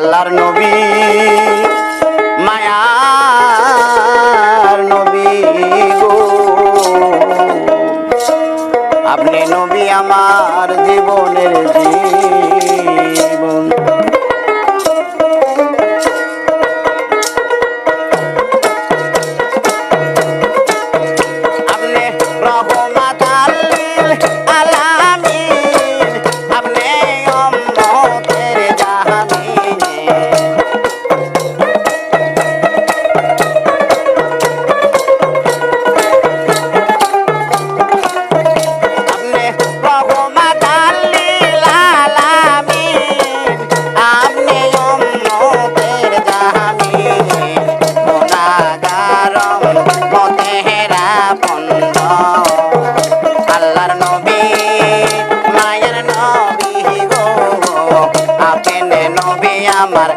আল্লাহর নবী মায়ার নবী আপনি নবী আমার জীবনের জীব मार